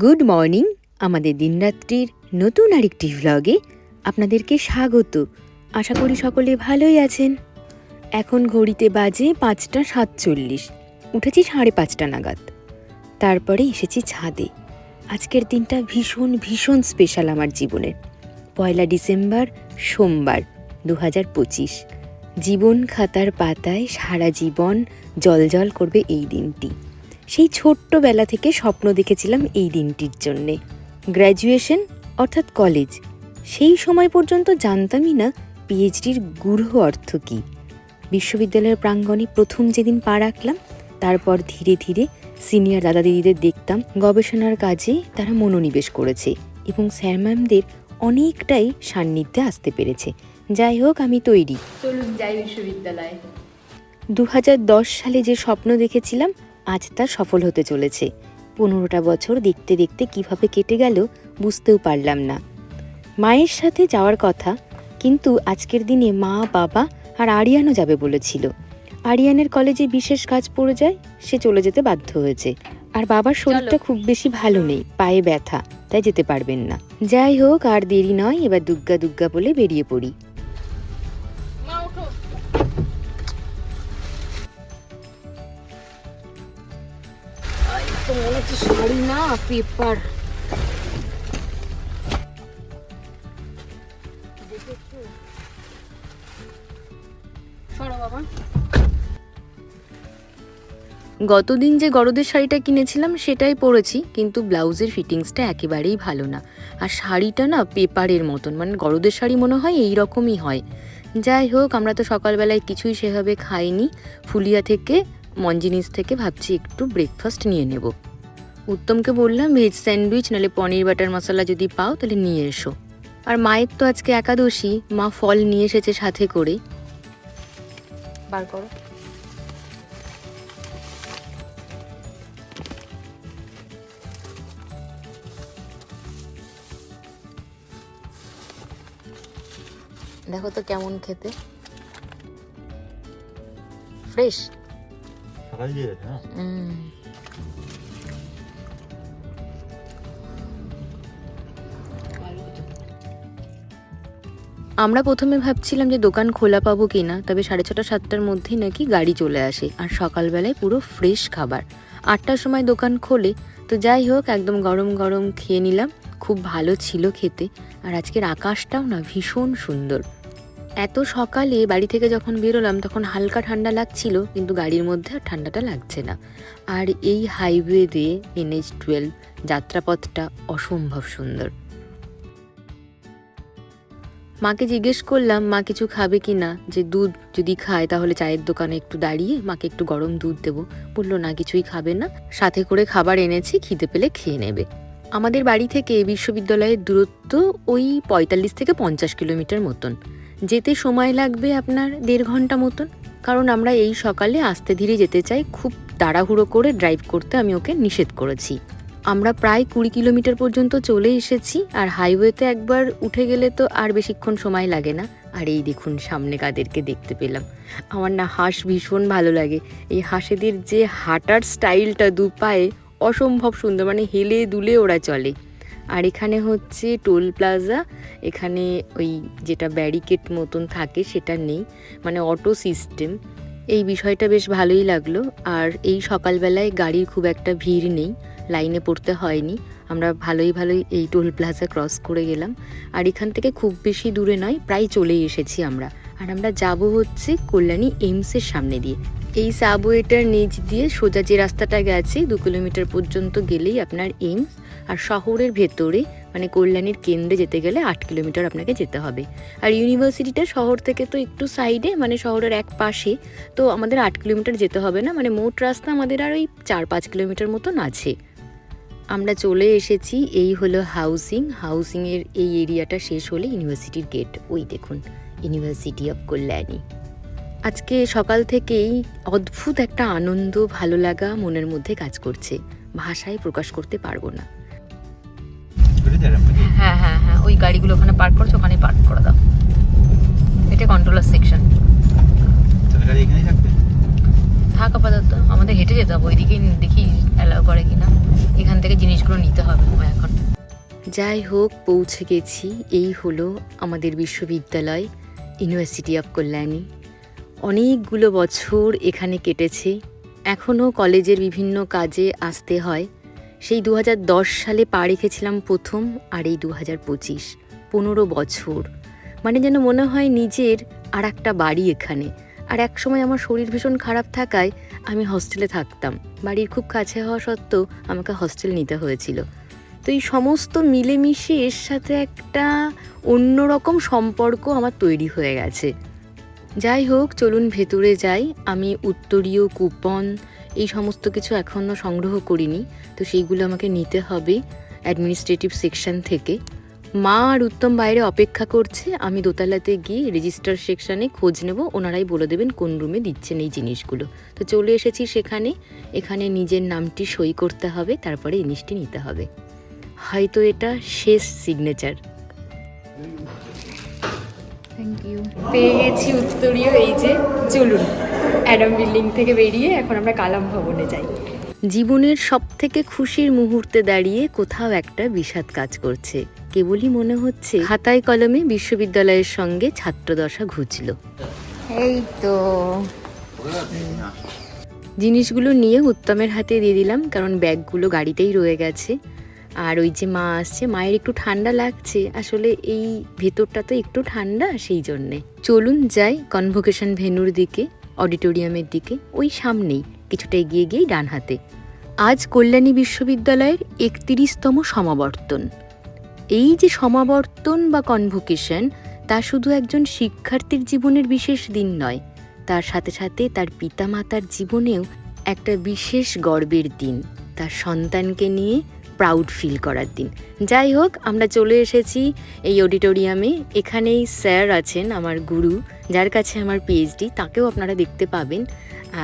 Good morning, আমাদের দিনরাত্রির নতুন আরেকটি ভ্লগে আপনাদেরকে স্বাগত। আশা করি সকলে ভালোই আছেন। এখন ঘড়িতে বাজে পাঁচটা সাতচল্লিশ, উঠেছি সাড়ে পাঁচটা নাগাদ। তারপরে এসেছি ছাদে। আজকের দিনটা ভীষণ ভীষণ স্পেশাল আমার জীবনের। পয়লা ডিসেম্বর, সোমবার দু হাজার পঁচিশ। জীবন খাতার পাতায় সারা জীবন জলজল করবে এই দিনটি। সেই ছোট্টবেলা থেকে স্বপ্ন দেখেছিলাম এই দিনটির জন্যে। গ্র্যাজুয়েশন অর্থাৎ কলেজ সেই সময় পর্যন্ত জানতামই না পিএইচডির গূঢ় অর্থ কী। বিশ্ববিদ্যালয়ের প্রাঙ্গণে প্রথম যেদিন পা রাখলাম তারপর ধীরে ধীরে সিনিয়র দাদা দিদিদের দেখতাম গবেষণার কাজে তারা মনোনিবেশ করেছে এবং স্যার ম্যামদের অনেকটাই সান্নিধ্যে আসতে পেরেছে। যাই হোক আমি তৈরি। চলুন যাই বিশ্ববিদ্যালয়ে। দু হাজার দশ সালে যে স্বপ্ন দেখেছিলাম আজ তা সফল হতে চলেছে। পনেরোটা বছর দেখতে দেখতে কীভাবে কেটে গেল বুঝতেও পারলাম না। মায়ের সাথে যাওয়ার কথা কিন্তু আজকের দিনে মা বাবা আর আরিয়ানও যাবে বলেছিল। আরিয়ানের কলেজে বিশেষ কাজ পড়ে যায় সে চলে যেতে বাধ্য হয়েছে। আর বাবার শরীরটা খুব বেশি ভালো নেই পায়ে ব্যথা তাই যেতে পারবেন না। যাই হোক আর দেরি নয় এবার দুগ্গা দুগ্গা বলে বেরিয়ে পড়ি। শাড়ি না পেপার গতদিন যে গরদের শাড়িটা কিনেছিলাম, সেটাই পরেছি, কিন্তু ব্লাউজের ফিটিংসটা একেবারেই ভালো না। আর শাড়িটা না পেপারের মতন মানে গরদের শাড়ি মনে হয় এই রকমই হয়। যাই হোক, আমরা তো সকালবেলায় কিছুই সেভাবে খাইনি। ফুলিয়া থেকে, মঞ্জিনিস থেকে ভাবছি একটু ব্রেকফাস্ট নিয়ে নেব। উত্তমকে বললাম ভেজ স্যান্ডউইচ নাহলে পনির বাটার মশলা যদি পাও তাহলে নিয়ে এসো। আর মায়ের তো আজকে একাদশী মা ফল নিয়ে এসেছে সাথে করে। বার করো। দেখো তো কেমন খেতে। ফ্রেশ। সকাল আমরা প্রথমে ভাবছিলাম যে দোকান খোলা পাবো কিনা, তবে সাড়ে ছটা, সাতটার মধ্যেই নাকি গাড়ি চলে আসে, আর সকালবেলায় পুরো ফ্রেশ খাবার। আটটার সময় দোকান খোলে, তো যাই হোক, একদম গরম গরম খেয়ে নিলাম, খুব ভালো ছিল খেতে, আর আজকের আকাশটাও না ভীষণ সুন্দর। এত সকালে বাড়ি থেকে যখন বেরোলাম, তখন হালকা ঠান্ডা লাগছিল, কিন্তু গাড়ির মধ্যে আর ঠান্ডাটা লাগছে না। আর এই হাইওয়ে দিয়ে এনএইচ টুয়েলভ যাত্রাপথটা অসম্ভব সুন্দর। মাকে জিজ্ঞেস করলাম, মা কিছু খাবে কি না যে দুধ যদি খায় তাহলে চায়ের দোকানে একটু দাঁড়িয়ে মাকে একটু গরম দুধ দেবো। বলল, না, কিছুই খাবে না। সাথে করে খাবার এনেছি, খিদে পেলে খেয়ে নেবে। আমাদের বাড়ি থেকে বিশ্ববিদ্যালয়ের দূরত্ব ওই পঁয়তাল্লিশ থেকে পঞ্চাশ কিলোমিটার মতন। যেতে সময় লাগবে আপনার দেড় ঘণ্টা মতন। কারণ আমরা এই সকালে আস্তে ধীরে যেতে চাই। খুব তাড়াহুড়ো করে ড্রাইভ করতে আমি ওকে নিষেধ করেছি। আমরা প্রায় কুড়ি কিলোমিটার পর্যন্ত চলে এসেছি, আর হাইওয়েতে একবার উঠে গেলে তো আর বেশিক্ষণ সময় লাগে না। আর এই দেখুন, সামনে কাদেরকে দেখতে পেলাম। আমার না হাঁস ভীষণ ভালো লাগে। এই হাঁসেদের যে হাঁটার স্টাইলটা দু পায়ে অসম্ভব সুন্দর মানে হেলে দুলে ওরা চলে। আর এখানে হচ্ছে টোল প্লাজা, এখানে ওই যেটা ব্যারিকেড মতন থাকে সেটা নেই মানে অটো সিস্টেম। এই বিষয়টা বেশ ভালোই লাগল। আর এই সকালবেলায় গাড়ির খুব একটা ভিড় নেই। লাইনে পড়তে হয়নি। আমরা ভালোই ভালোই এই টোল প্লাজা ক্রস করে গেলাম। আর এখান থেকে খুব বেশি দূরে নয়, প্রায় চলেই এসেছি আমরা। আর আমরা যাব হচ্ছে কল্যাণী এইমসের সামনে দিয়ে। এই সাবওয়েটার নিচ দিয়ে সোজা যে রাস্তাটা গেছে, দু কিলোমিটার পর্যন্ত গেলেই আপনার এইমস। আর শহরের ভেতরে মানে কল্যাণীর কেন্দ্রে যেতে গেলে আট কিলোমিটার আপনাকে যেতে হবে। আর ইউনিভার্সিটিটা শহর থেকে তো একটু সাইডে মানে শহরের এক পাশে। তো আমাদের আট কিলোমিটার যেতে হবে না মানে মোট রাস্তা আমাদের আর ওই চার পাঁচ কিলোমিটার মতন আছে। আমরা চলে এসেছি এই হলো হাউসিং। হাউসিংয়ের এই এরিয়াটা শেষ হলে ইউনিভার্সিটির গেট ওই দেখুন ইউনিভার্সিটি অফ কল্যাণী। আজকে সকাল থেকেই অদ্ভুত একটা আনন্দ ভালো লাগা মনের মধ্যে কাজ করছে। ভাষায় প্রকাশ করতে পারব না? হ্যাঁ হ্যাঁ হ্যাঁ ওই গাড়িগুলো ওখানে পার্ক করছ ওখানে পার্ক করে দাও। এটা কন্ট্রোলার সেকশন থাক আপাতত আমাদের হেঁটে যেতে হবে ওইদিকে দেখি অ্যালাউ করে কিনা। এখান থেকে জিনিসগুলো নিতে হবে এখন যাই হোক, পৌঁছে গেছি। এই হলো আমাদের বিশ্ববিদ্যালয় ইউনিভার্সিটি অফ কল্যাণী অনেকগুলো বছর এখানে কেটেছে। এখনও কলেজের বিভিন্ন কাজে আসতে হয়। সেই দু হাজার দশ সালে পা রেখেছিলাম প্রথম আর এই দু হাজার পঁচিশ। পনেরো বছর। মানে যেন মনে হয় নিজের আর একটা বাড়ি এখানে। আর এক সময় আমার শরীর ভীষণ খারাপ থাকায় আমি হস্টেলে থাকতাম। বাড়ির খুব কাছে হওয়া সত্ত্বেও আমাকে হস্টেল নিতে হয়েছিল। তো এই সমস্ত মিলেমিশে এর সাথে একটা অন্যরকম সম্পর্ক আমার তৈরি হয়ে গেছে। যাই হোক, চলুন ভেতরে যাই। আমি উত্তরীয় কুপন এই সমস্ত কিছু এখনও সংগ্রহ করিনি। তো সেইগুলো আমাকে নিতে হবে অ্যাডমিনিস্ট্রেটিভ সেকশন থেকে। মা আর উত্তম বাইরে অপেক্ষা করছে। আমি দোতলাতে গিয়ে রেজিস্টার সেকশনে খোঁজ নেব। ওনারাই বলে দেবেন কোন রুমে দিচ্ছেন এই জিনিসগুলো। তো চলে এসেছি সেখানে। এখানে নিজের নামটি সই করতে হবে তারপরে জিনিসটি নিতে হবে। হয়তো এটা শেষ সিগনেচার থ্যাংক ইউ পেয়ে গেছি উত্তরীয় এই যে চলুন। অ্যাডাম বিল্ডিং থেকে বেরিয়ে এখন আমরা কালাম ভবনে যাই। জীবনের সব থেকে খুশির মুহূর্তে দাঁড়িয়ে কোথাও একটা বিষাদ কাজ করছে। কেবলই মনে হচ্ছে খাতায় কলমে বিশ্ববিদ্যালয়ের সঙ্গে ছাত্রদশা ঘুচল। এই তো। জিনিসগুলো নিয়ে উত্তমের হাতে দিয়ে দিলাম কারণ ব্যাগগুলো গাড়িতেই রয়ে গেছে। আর ওই যে মা আসছে মায়ের একটু ঠান্ডা লাগছে। আসলে এই ভেতরটা তো একটু ঠান্ডা সেই জন্যে। চলুন যাই কনভোকেশন ভেনুর দিকে অডিটোরিয়ামের দিকে ওই সামনেই কিছুটা এগিয়ে গিয়েই ডান হাতে আজ কল্যাণী বিশ্ববিদ্যালয়ের একত্রিশতম সমাবর্তন। এই যে সমাবর্তন বা কনভোকেশন তা শুধু একজন শিক্ষার্থীর জীবনের বিশেষ দিন নয়, তার সাথে সাথে তার পিতামাতার জীবনেও একটা বিশেষ গর্বের দিন, তার সন্তানকে নিয়ে প্রাউড ফিল করার দিন। যাই হোক, আমরা চলে এসেছি এই অডিটোরিয়ামে এখানেই স্যার আছেন আমার গুরু, যার কাছে আমার পিএইচডি তাকেও আপনারা দেখতে পাবেন।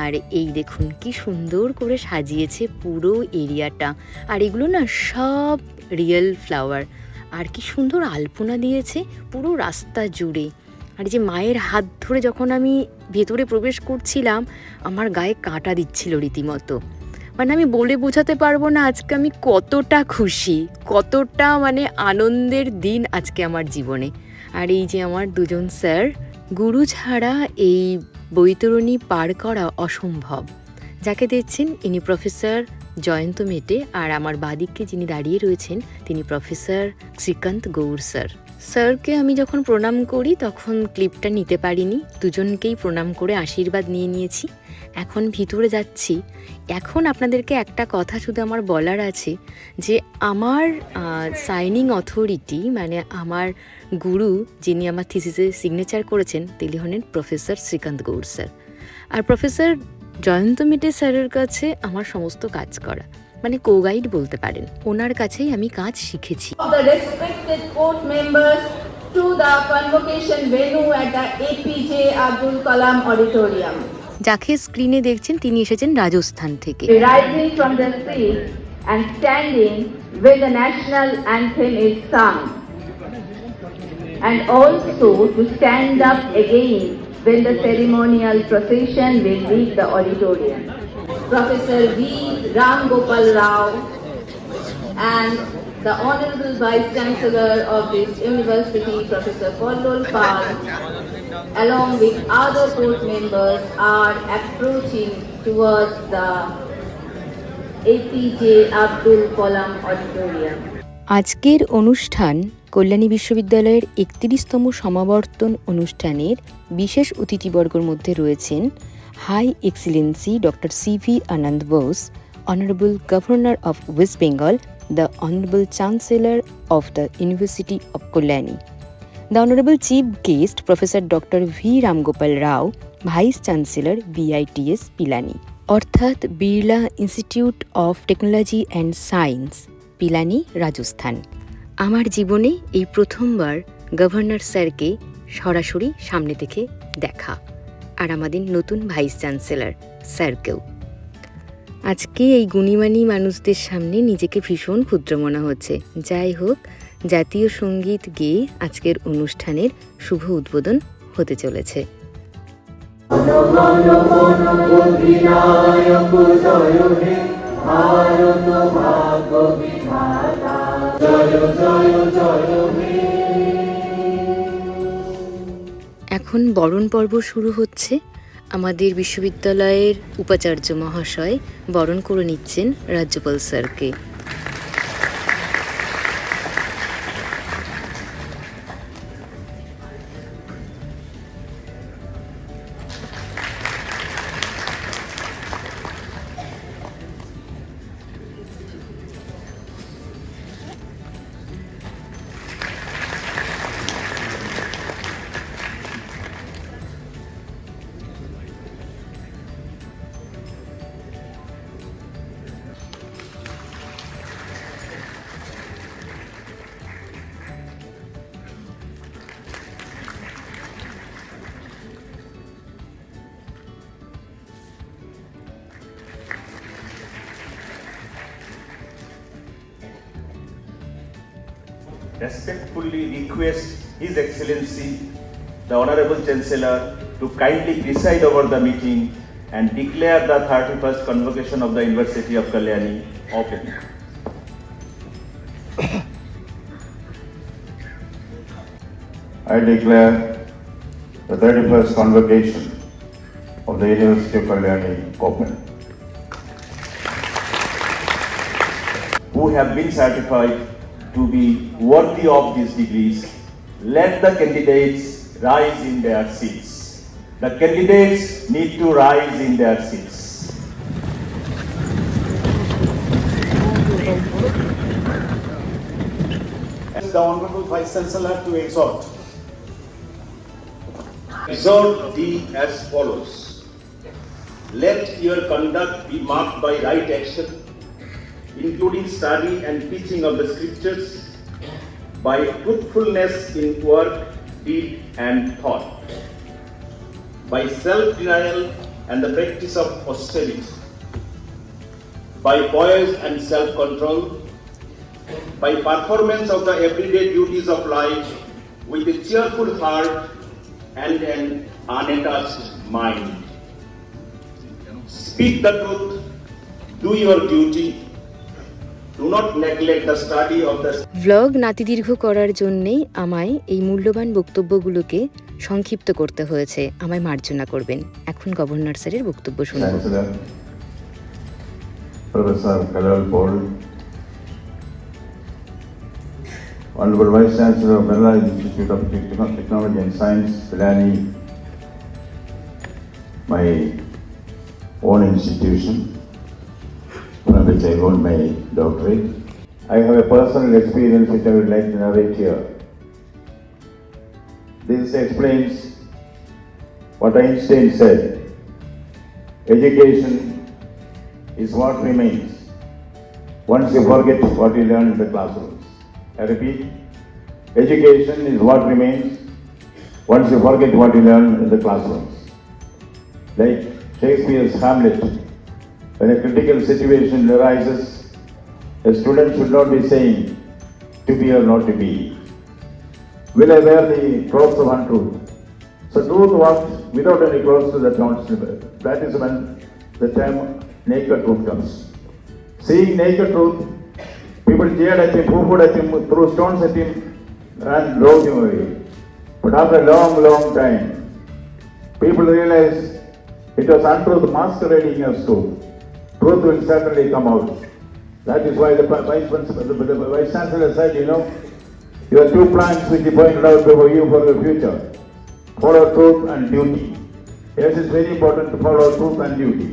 আর এই দেখুন, কি সুন্দর করে সাজিয়েছে পুরো এরিয়াটা আর এগুলো না সব রিয়েল ফ্লাওয়ার আর কি সুন্দর আলপনা দিয়েছে পুরো রাস্তা জুড়ে। আর যে মায়ের হাত ধরে যখন আমি ভেতরে প্রবেশ করছিলাম, আমার গায়ে কাঁটা দিচ্ছিল রীতিমতো। মানে আমি বলে বোঝাতে পারব না আজকে আমি কতটা খুশি, কতটা মানে আনন্দের দিন আজকে আমার জীবনে। আর এই যে আমার দুজন স্যার, গুরু ছাড়া এই বৈতরণী পার করা অসম্ভব। যাকে দেখছেন, ইনি প্রফেসর জয়ন্ত মেটে আর আমার বাদিককে যিনি দাঁড়িয়ে রয়েছেন, তিনি প্রফেসর শ্রীকান্ত গৌর স্যার। স্যারকে আমি যখন প্রণাম করি, তখন ক্লিপটা নিতে পারিনি। দুজনকেই প্রণাম করে আশীর্বাদ নিয়ে নিয়েছি। এখন ভিতরে যাচ্ছি। এখন আপনাদেরকে একটা কথা শুধু আমার বলার আছে, যে আমার সাইনিং অথরিটি মানে আমার গুরু, যিনি আমার থিসিসে সিগনেচার করেছেন তিনি হলেন প্রফেসর শ্রীকান্ত গৌর স্যার। আর প্রফেসর জয়ন্ত মিটে স্যারের কাছে আমার সমস্ত কাজ করা। মানে কো গাইড বলতে পারেন। ওনার কাছেই আমি কাজ শিখেছি। যাকে স্ক্রিনে দেখছেন তিনি এসেছেন রাজস্থান থেকে। And also to stand up again when the ceremonial procession will leave the auditorium. Professor V. Ram Gopal Rao and the Honorable Vice Chancellor of this university, Professor Kollol Pal, along with other court members are approaching towards the APJ Abdul Kalam Auditorium. আজকের অনুষ্ঠান কল্যাণী বিশ্ববিদ্যালয়ের একত্রিশতম সমাবর্তন অনুষ্ঠানের বিশেষ অতিথিবর্গর মধ্যে রয়েছেন high excellency doctor C V Ananda Bose, honourable governor of West Bengal, the honourable chancellor of the university of Kalyani. The honourable chief guest professor doctor V Ramgopal Rao, vice chancellor BITS Pilani. অর্থাৎ Birla institute of technology and science, Pilani, Rajasthan. আমার জীবনে এই প্রথমবার governor স্যারকে সরাসরি সামনে থেকে দেখা আর আমাদের নতুন ভাইস চ্যান্সেলর স্যারকেও। আজকে এই গুণীমানী মানুষদের সামনে নিজেকে ভীষণ ক্ষুদ্র মনে হচ্ছে। যাই হোক, জাতীয় সংগীত গেয়ে আজকের অনুষ্ঠানের শুভ উদ্বোধন হতে চলেছে। এখন বরণ পর্ব শুরু হচ্ছে। আমাদের বিশ্ববিদ্যালয়ের উপাচার্য মহাশয় বরণ করে নিচ্ছেন রাজ্যপাল স্যারকে। Respectfully request His Excellency, the Honorable Chancellor, to kindly preside over the meeting and declare the 31st convocation of the University of Kalyani open. I declare the 31st convocation of the University of Kalyani open. Who have been certified to be worthy of these degrees, let the candidates rise in their seats. The candidates need to rise in their seats. the Honorable Vice Chancellor to exhort. Exhort thee as follows. Let your conduct be marked by right action, including study and teaching of the scriptures, by truthfulness in work, deed, and thought, by self denial and the practice of austerity, by poise and self control, by performance of the everyday duties of life with a cheerful heart and an unattached mind. Speak the truth, do your duty, do not neglect the study of the vlog নাতিদীর্ঘ করার জন্যেই আমায় এই মূল্যবান বক্তব্যগুলোকে সংক্ষিপ্ত করতে হয়েছে আমায় মার্জনা করবেন এখন গভর্নর স্যারের বক্তব্য শুনব Kalal Honorable Vice Chancellor of Kerala Institute of Technology and Science, Pilani, my own institution, from which I hold my doctorate. I have a personal experience which I would like to narrate here. This explains what Einstein said. Education is what remains once you forget what you learned in the classrooms. I repeat, education is what remains once you forget what you learned in the classrooms. Like Shakespeare's Hamlet, when a critical situation arises, a student should not be saying to be or not to be. Will I wear the clothes of untruth? So truth walks without any clothes to the townspeople. That is when the term naked truth comes. Seeing naked truth, people jeered at him, pooh at him, threw stones at him, and drove him away. But after a long, long time, people realized it was untruth masquerading as truth. Truth will certainly come out. That is why the vice, the, the vice chancellor said, you know, you have two plans which he pointed out before you for the future. Follow truth and duty. Yes, it's very important to follow truth and duty.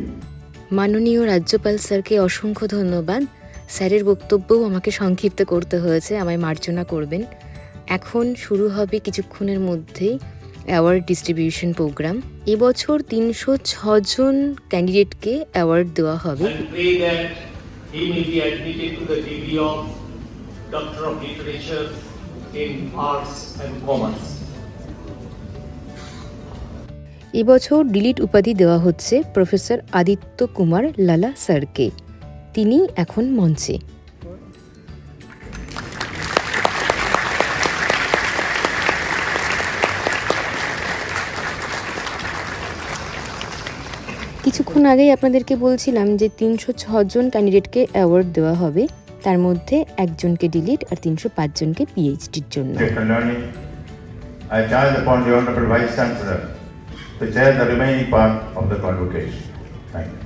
মাননীয় রাজ্যপাল স্যারকে অসংখ্য ধন্যবাদ স্যারের বক্তব্যও আমাকে সংক্ষিপ্ত করতে হয়েছে আমায় মার্জনা করবেন এখন শুরু হবে কিছুক্ষণের মধ্যেই অ্যাওয়ার্ড ডিস্ট্রিবিউশন প্রোগ্রাম। এবছর তিনশো ছজন ক্যান্ডিডেটকে অ্যাওয়ার্ড দেওয়া হবে। Doctor of Literature in Arts and Commerce. এবছর ডিলিট উপাধি দেওয়া হচ্ছে প্রফেসর আদিত্য কুমার লালা স্যারকে। তিনি এখন মঞ্চে। কিছুক্ষণ আগেই আপনাদেরকে বলছিলাম যে তিনশো জন ক্যান্ডিডেটকে অ্যাওয়ার্ড দেওয়া হবে তার মধ্যে একজনকে ডিলিট আর তিনশো জনকে পিএইচডির জন্য I charge upon the Honorable Vice Chancellor to chair the remaining part of the convocation. Thank you.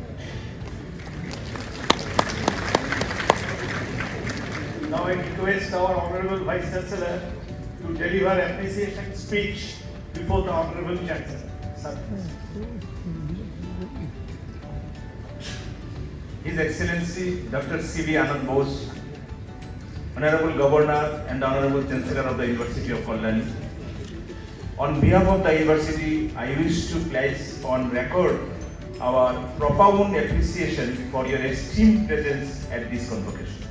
Now I request our Honorable Vice Chancellor to deliver appreciation speech before the Honorable Chancellor. Sir. His Excellency Dr. C.V. Anand Bose, Honorable Governor and Honorable Chancellor of the University of Kalyani. On behalf of the university, I wish to place on record our profound appreciation for your esteemed presence at this convocation.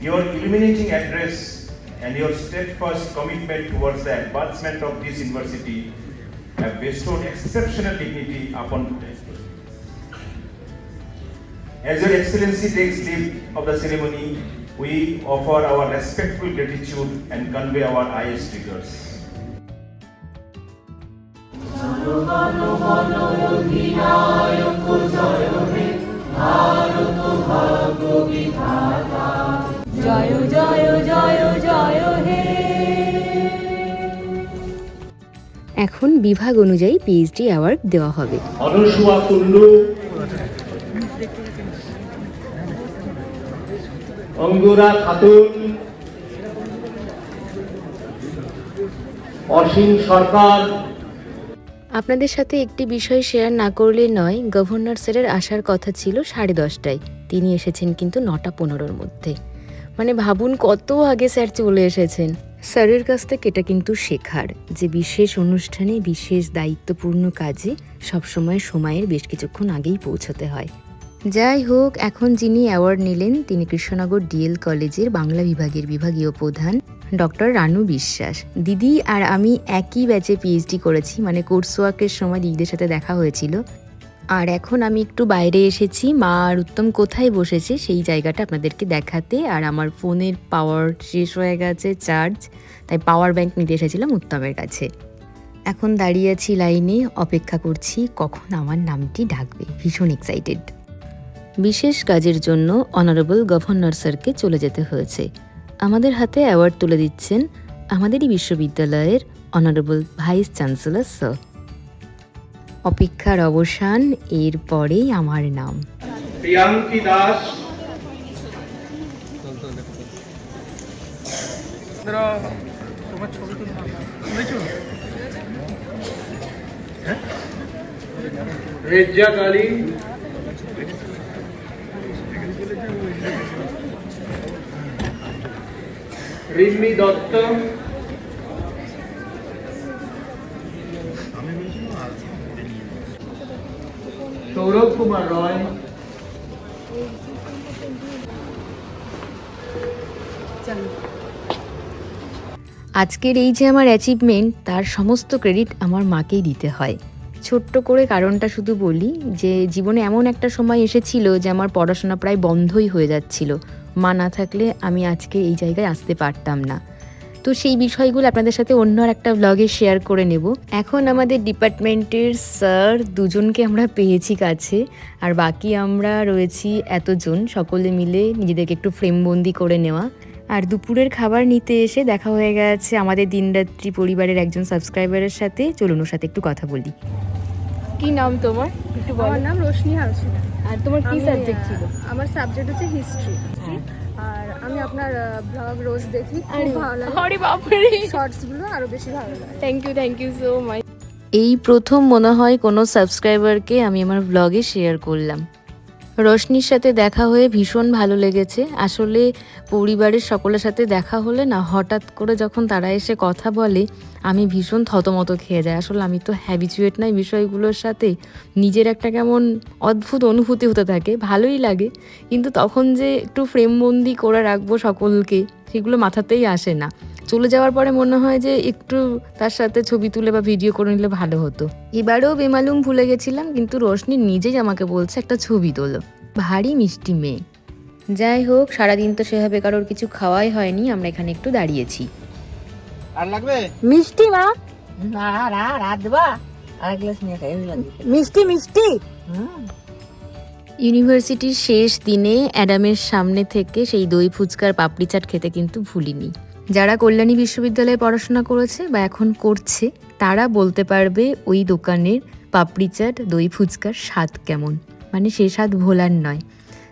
Your illuminating address and your steadfast commitment towards the advancement of this university have bestowed exceptional dignity upon As Your Excellency takes leave of the ceremony, we offer our respectful gratitude and convey our highest regards. এখন বিভাগ অনুযায়ী PhD award দেওয়া হবে অনুসুয়া কুন্ডু অঙ্গুরা খাতুন। অসীম সরকার। আপনাদের সাথে একটি বিষয় share না করলে নয় গভর্নর স্যারের আসার কথা ছিল সাড়ে দশটায়। তিনি এসেছেন কিন্তু নটা পনেরোর মধ্যে। মানে ভাবুন কত আগে স্যার চলে এসেছেন। স্যারের কাছ থেকে এটা কিন্তু শেখার যে বিশেষ অনুষ্ঠানে বিশেষ দায়িত্বপূর্ণ কাজে সবসময় সময়ের বেশ কিছুক্ষণ আগেই পৌঁছতে হয়। যাই হোক, এখন যিনি অ্যাওয়ার্ড নিলেন, তিনি কৃষ্ণনগর ডিএল কলেজের বাংলা বিভাগের বিভাগীয় প্রধান ডক্টর রানু বিশ্বাস। দিদি আর আমি একই ব্যাচে পিএইচডি করেছি মানে কোর্স ওয়ার্কের সময় দিদিদের সাথে দেখা হয়েছিল। আর এখন আমি একটু বাইরে এসেছি, মা আর উত্তম কোথায় বসেছে সেই জায়গাটা আপনাদেরকে দেখাতে। আর আমার ফোনের পাওয়ার শেষ হয়ে গেছে চার্জ তাই পাওয়ার ব্যাংক নিতে এসেছিলাম উত্তমের কাছে। এখন দাঁড়িয়ে আছি লাইনে অপেক্ষা করছি কখন আমার নামটি ডাকবে। ভীষণ এক্সাইটেড বিশেষ কাজের জন্য অনারেবল গভর্নর স্যারকে চলে যেতে হয়েছে। আমাদের হাতে অ্যাওয়ার্ড তুলে দিচ্ছেন আমাদেরই বিশ্ববিদ্যালয়ের অনারেবল ভাইস চ্যান্সেলর স্যার। অপেক্ষার অবসান এর পরেই আমার নাম। প্রিয়াঙ্কি দাস। রেজ্জাক আলী। রিম্মি দত্ত। সৌরভ কুমার রয়। আজকের এই যে আমার অ্যাচিভমেন্ট তার সমস্ত ক্রেডিট আমার মাকেই দিতে হয়। ছোট্ট করে কারণটা শুধু বলি যে, জীবনে এমন একটা সময় এসেছিল যে, আমার পড়াশোনা প্রায় বন্ধই হয়ে যাচ্ছিল। মা না থাকলে আমি আজকে এই জায়গায় আসতে পারতাম না। তো সেই বিষয়গুলো আপনাদের সাথে অন্য আর একটা ব্লগে শেয়ার করে নেব। এখন আমাদের ডিপার্টমেন্টের স্যার দুজনকে আমরা পেয়েছি কাছে, আর বাকি আমরা রয়েছি এতজন, সকলে মিলে নিজেদেরকে একটু ফ্রেমবন্দি করে নেওয়া। আর দুপুরের খাবার নিতে এসে দেখা হয়ে গেছে আমাদের দিনরাত্রি পরিবারের একজন সাবস্ক্রাইবারের সাথে। চলুন ওর সাথে একটু কথা বলি। কি নাম তোমার? একটু আমার নাম রোশনি হালসিনা। আর তোমার কি সাবজেক্ট ছিল? আমার সাবজেক্ট হচ্ছে হিস্ট্রি আর আমি আপনার ব্লগ রোজ দেখি খুব ভালো লাগে। আরে বাপরে। শর্টসগুলো আরও বেশি ভালো লাগে। Thank you thank you so much এই প্রথম মনে হয় কোনো সাবস্ক্রাইবারকে আমি আমার ব্লগে শেয়ার করলাম। রশনির সাথে দেখা হয়ে ভীষণ ভালো লেগেছে। আসলে পরিবারের সকলের সাথে দেখা হলে না, হঠাৎ করে যখন তারা এসে কথা বলে, আমি ভীষণ থতমত খেয়ে যাই। আসলে আমি তো হ্যাবিচুয়েট নাই বিষয়গুলোর সাথে। নিজের একটা কেমন অদ্ভুত অনুভূতি হতে থাকে, ভালোই লাগে। কিন্তু তখন যে একটু ফ্রেমবন্দি করে রাখব সকলকে, সেগুলো মাথাতেই আসে না। চলে যাওয়ার পরে মনে হয় যে একটু তার সাথে ছবি তুলে বা ভিডিও করে নিলে ভালো হতো। এবারেও বেমালুম ভুলে গেছিলাম কিন্তু রোশনি নিজেই আমাকে বলছে একটা ছবি তোলো। ভারী মিষ্টি মেয়ে। যাই হোক সারাদিন তো সেভাবে কারোর কিছু খাওয়াই হয়নি আমরা এখানে একটু দাঁড়িয়েছি। আর লাগবে? মিষ্টি মা? না না রাত দেবা মিষ্টি মিষ্টি? ইউনিভার্সিটির শেষ দিনে অ্যাডামের সামনে থেকে সেই দই ফুচকার পাপড়ি চাট খেতে কিন্তু ভুলিনি। যারা কল্যাণী বিশ্ববিদ্যালয়ে পড়াশোনা করেছে বা এখন করছে, তারা বলতে পারবে ওই দোকানের পাপড়ি চাট, দই ফুচকার স্বাদ কেমন। মানে সে স্বাদ ভোলার নয়।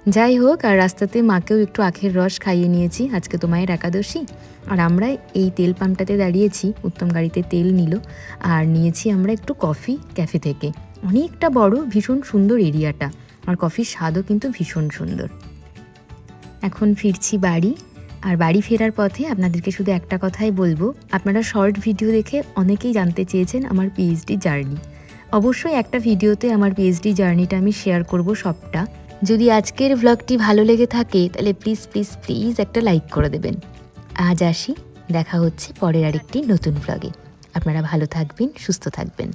যাই হোক, আর রাস্তাতে মাকেও একটু আখের রস খাইয়ে নিয়েছি। আজকে তো মায়ের একাদশী। আর আমরা এই তেল পাম্পটাতে দাঁড়িয়েছি, উত্তম গাড়িতে তেল নিল। আর নিয়েছি আমরা একটু কফি ক্যাফে থেকে। অনেকটা বড়, ভীষণ সুন্দর এরিয়াটা। আর কফির স্বাদও কিন্তু ভীষণ সুন্দর। এখন ফিরছি বাড়ি। আর বাড়ি ফেরার পথে আপনাদেরকে শুধু একটা কথাই বলব। আপনারা শর্ট ভিডিও দেখে অনেকেই জানতে চেয়েছেন আমার পিএইচডি জার্নি। অবশ্যই একটা ভিডিওতে আমার পিএইচডি জার্নিটা আমি শেয়ার করব সবটা। যদি আজকের ভ্লগটি ভালো লেগে থাকে, তাহলে প্লিজ প্লিজ প্লিজ একটা লাইক করে দেবেন। আজ আসি, দেখা হচ্ছে পরের আরেকটি নতুন ভ্লগে আপনারা ভালো থাকবেন, সুস্থ থাকবেন।